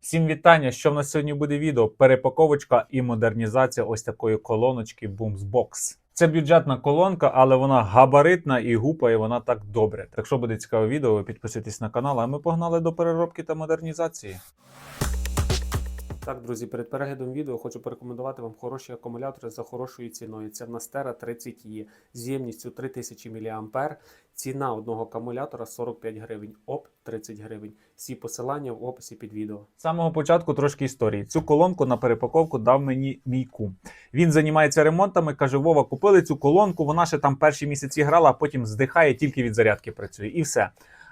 Всім вітання! Що в нас сьогодні буде відео? Перепаковочка і модернізація ось такої колоночки Boomsbox. Це бюджетна колонка, але вона габаритна і гупає вона так добре. Так що буде цікаве відео, підписуйтесь на канал, а ми погнали до переробки та модернізації. Так, друзі, перед переглядом відео хочу порекомендувати вам хороші акумулятори за хорошою ціною. Це в нас Terra 30 e з ємністю 3000 мА. Ціна одного акумулятора 45 гривень, ОП 30 гривень. Всі посилання в описі під відео. З самого початку трошки історії. Цю колонку на перепаковку дав мені мій кум. Він займається ремонтами. каже: Вова, купили цю колонку. Вона ще там перші місяці грала, а потім здихає, тільки від зарядки працює, і все.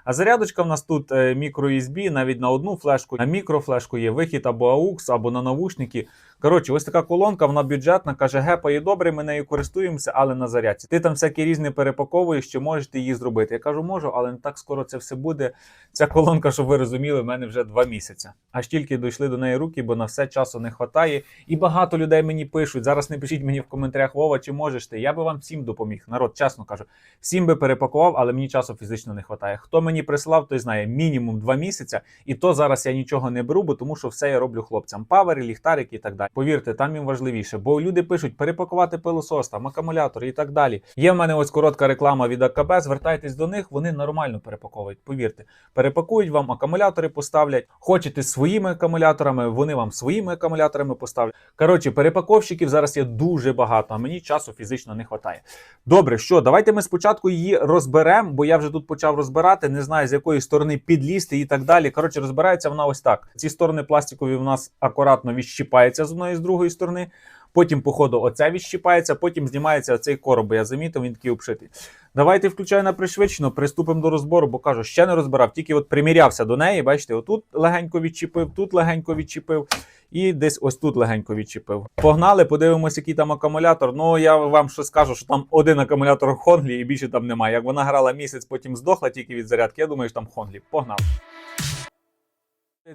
А зарядочка в нас тут е, мікро навіть на одну флешку. На мікрофлешку є вихід або AUX, або на навушники. Коротше, ось така колонка, вона бюджетна, каже, гепає добре, ми нею користуємося, але на зарядці. Ти там всякі різні перепаковуєш, що можеш ти її зробити. Я кажу, можу, але не так скоро це все буде. Ця колонка, щоб ви розуміли, в мене вже два місяці. Аж тільки дійшли до неї руки, бо на все часу не вистачає. І багато людей мені пишуть. Зараз не пишіть мені в коментарях, Вова, чи можеш ти? Я би вам всім допоміг. Народ, чесно кажу, всім би перепакував, але мені часу фізично не вистачає. Хто мені прислав, той знає мінімум два місяці. І то зараз я нічого не беру, бо тому що все я роблю хлопцям. Павери, ліхтарики і так далі. Повірте, там їм важливіше, бо люди пишуть перепакувати пилосос, там акумулятор і так далі. Є в мене ось коротка реклама від АКБ. Звертайтесь до них, вони нормально перепаковують. Повірте, перепакують вам акумулятори, поставлять. Хочете своїми акумуляторами, вони вам своїми акумуляторами поставлять. Коротше, перепаковщиків зараз є дуже багато, а мені часу фізично не вистачає. Добре, що давайте ми спочатку її розберемо, бо я вже тут почав розбирати, не знаю з якої сторони підлізти і так далі. Коротше, розбирається вона ось так. Ці сторони пластикові в нас акуратно відщіпаються з одної з другої сторони. Потім, по ходу, оце відщіпається, потім знімається оцей короб, я замітив, він такий обшитий. Давайте включаю на пришвидшено, приступимо до розбору, бо кажу, ще не розбирав, тільки от примірявся до неї. Бачите, отут легенько відчепив, тут легенько відчепив. І десь ось тут легенько відчепив. Погнали, подивимось, який там акумулятор. Ну я вам що скажу, що там один акумулятор Хонглі і більше там немає. Як вона грала місяць, потім здохла тільки від зарядки. Я думаю, що там Хонглі. Погнали.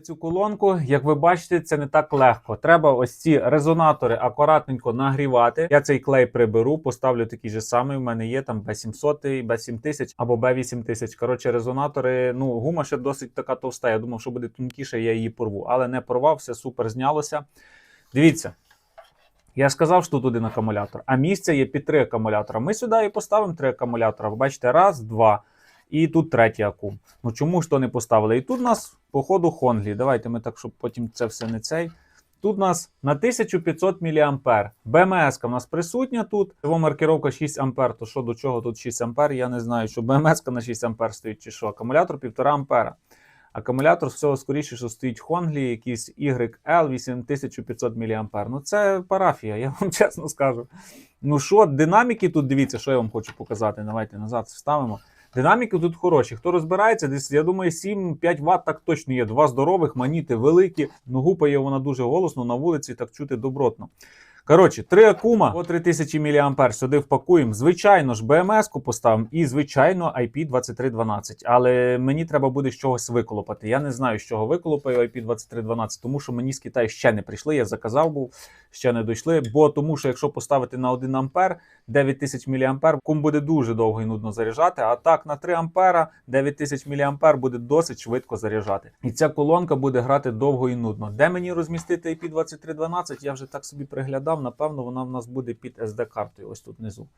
Цю колонку, як ви бачите, це не так легко. Треба ось ці резонатори акуратненько нагрівати. Я цей клей приберу, поставлю такий же самий. У мене є там B700, B7000 або B8000. Коротше, резонатори. Ну, гума ще досить така товста. Я думав, що буде тонкіше, я її порву. Але не порвав, все супер знялося. Дивіться. Я сказав, що тут один акумулятор, а місця є під три акумулятора. Ми сюди і поставимо три акумулятора. Ви бачите, раз, два. І тут третій акум. Ну чому ж то не поставили? І тут у нас, по ходу, Хонглі. Давайте ми так, щоб потім це все не цей. Тут у нас на 1500 мА. БМС у нас присутня тут. Його маркировка 6 А. То що до чого тут 6 А? Я не знаю, що БМС на 6 А стоїть чи що. Акумулятор 1,5 А. Акумулятор всього скоріше, що стоїть Хонглі, якийсь YL 8500 мА. Ну це парафія, я вам чесно скажу. Ну що, динаміки тут дивіться, що я вам хочу показати. Давайте назад вставимо. Динаміки тут хороші. Хто розбирається, десь, я думаю, 7-5 Вт так точно є. Два здорових, маніти великі. Ну, гупає вона дуже голосно на вулиці, так чути добротно. Коротше, три акума по 3000 мА сюди впакуємо. Звичайно ж, БМС-ку поставимо і, звичайно, IP2312. Але мені треба буде з чогось виколопати. Я не знаю, з чого виколопаю IP2312, тому що мені з Китаю ще не прийшли. Я заказав був, ще не дійшли. Бо тому, що якщо поставити на 1 А 9000 мА, кум буде дуже довго і нудно заряджати. А так на 3 А 9000 мА буде досить швидко заряджати. І ця колонка буде грати довго і нудно. Де мені розмістити IP2312? Я вже так собі приглядав. Напевно, вона в нас буде під SD-картою. Ось тут внизу.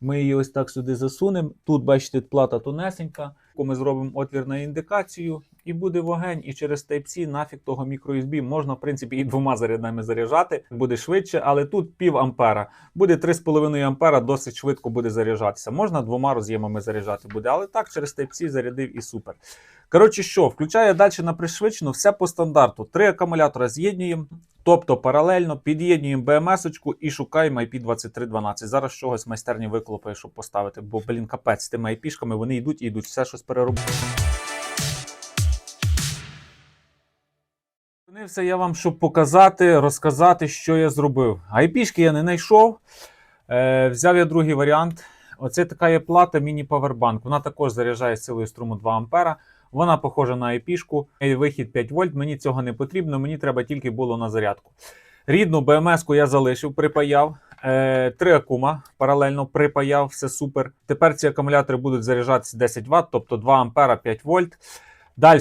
Ми її ось так сюди засунемо. Тут, бачите, плата тонесенька. Ми зробимо отвір на індикацію, і буде вогонь. І через Type-C нафіг того мікро-USB можна, в принципі, і двома зарядами заряджати. Буде швидше, але тут пів ампера. Буде 3,5 ампера, досить швидко буде заряджатися. Можна двома роз'ємами заряджати буде, але так через Type-C зарядив і супер. Коротше, що, включаю далі на пришвидшену, все по стандарту. Три акумулятора з'єднуємо, тобто паралельно під'єднуємо БМС-очку і шукаємо IP2312. Зараз чогось майстерні виклопаю, щоб поставити, бо, блін, капець з тими IP-шками, вони йдуть і йдуть, все щось переробити. Зупинився я вам, щоб показати, розказати, що я зробив. IP-шки я не знайшов. Е, взяв я другий варіант. Оце така є плата міні-павербанк. Вона також заряджає силою струму 2 А. Вона похожа на IP-шку. Вихід 5 вольт. Мені цього не потрібно, мені треба тільки було на зарядку. Рідну БМС-ку я залишив, припаяв. Е, Три акума паралельно припаяв, все супер. Тепер ці акумулятори будуть заряджатися 10 Вт, тобто 2 А 5 вольт. Далі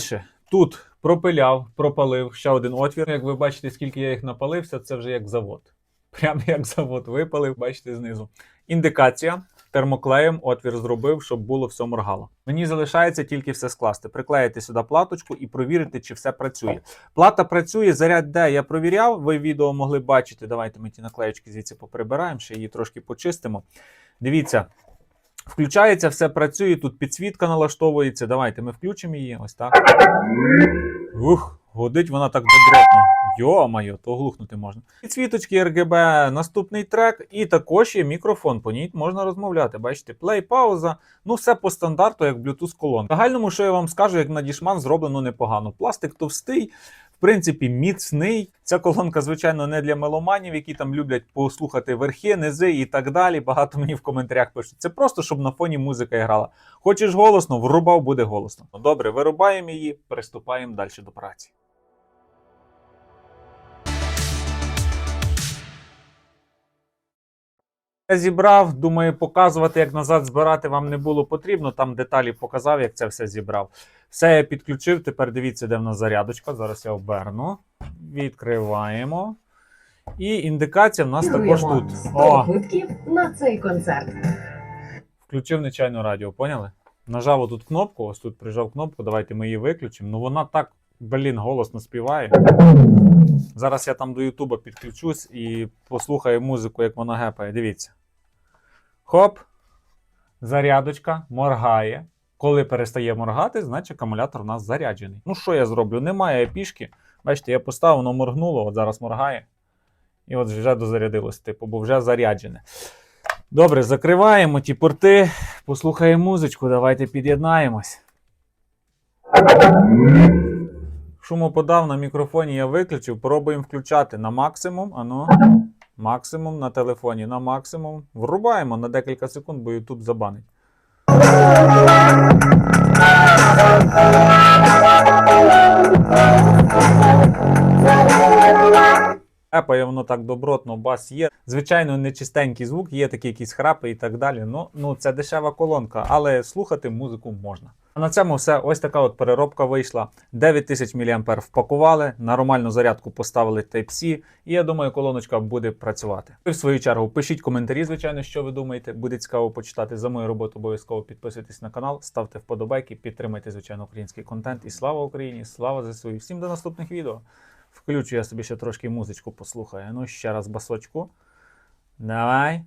тут пропиляв, пропалив ще один отвір. Як ви бачите, скільки я їх напалився, це вже як завод. Прямо як завод випалив, бачите знизу. Індикація. Термоклеєм отвір зробив, щоб було все моргало. Мені залишається тільки все скласти. Приклеїти сюди платочку і провірити, чи все працює. Плата працює, заряд де я провіряв. Ви відео могли бачити. Давайте ми ті наклеєчки звідси поприбираємо, ще її трошки почистимо. Дивіться, включається, все працює. Тут підсвітка налаштовується. Давайте ми включимо її. Ось так. Ух, годить вона так добротно. Йо-майо, то глухнути можна. Підсвіточки RGB, наступний трек, і також є мікрофон. По ній можна розмовляти. Бачите, плей, пауза. Ну, все по стандарту, як Bluetooth колонка. В загальному, що я вам скажу, як на дішман зроблено непогано. Пластик товстий. В принципі, міцний. Ця колонка, звичайно, не для меломанів, які там люблять послухати верхи, низи і так далі. Багато мені в коментарях пишуть. Це просто щоб на фоні музика грала. Хочеш голосно, врубав, буде голосно. Ну, Добре, вирубаємо її, приступаємо далі до праці. Я зібрав, думаю, показувати, як назад збирати вам не було потрібно. Там деталі показав, як це все зібрав. Все я підключив. Тепер дивіться, де в нас зарядочка. Зараз я оберну. Відкриваємо. І індикація в нас також тут. О, на цей концерт. включив нечайно радіо, поняли? Нажав отут кнопку, ось тут прижав кнопку, давайте ми її виключимо. Ну вона так, блін, голосно співає. Зараз я там до Ютуба підключусь і послухаю музику, як вона гепає. Дивіться. Хоп. Зарядочка моргає. Коли перестає моргати, значить акумулятор у нас заряджений. Ну, що я зроблю? Немає пішки. Бачите, я поставив, воно моргнуло, от зараз моргає. І от вже дозарядилось, типу, бо вже заряджене. Добре, закриваємо ті порти, послухаємо музичку, давайте під'єднаємось. Шумоподав на мікрофоні я виключив, пробуємо включати на максимум. Ану, максимум на телефоні, на максимум. Врубаємо на декілька секунд, бо YouTube забанить. Епає воно так добротно, бас є. Звичайно, нечистенький звук, є такі якісь храпи і так далі. Ну, ну це дешева колонка, але слухати музику можна. А на цьому все. Ось така от переробка вийшла. 9000 мА впакували, нормальну зарядку поставили Type-C, і я думаю, колоночка буде працювати. Ви в свою чергу пишіть коментарі, звичайно, що ви думаєте. Буде цікаво почитати за мою роботу. Обов'язково підписуйтесь на канал, ставте вподобайки, підтримайте, звичайно, український контент. І слава Україні! Слава ЗСУ! І всім до наступних відео. Включу я собі ще трошки музичку послухаю. Ну, ще раз басочку. Давай.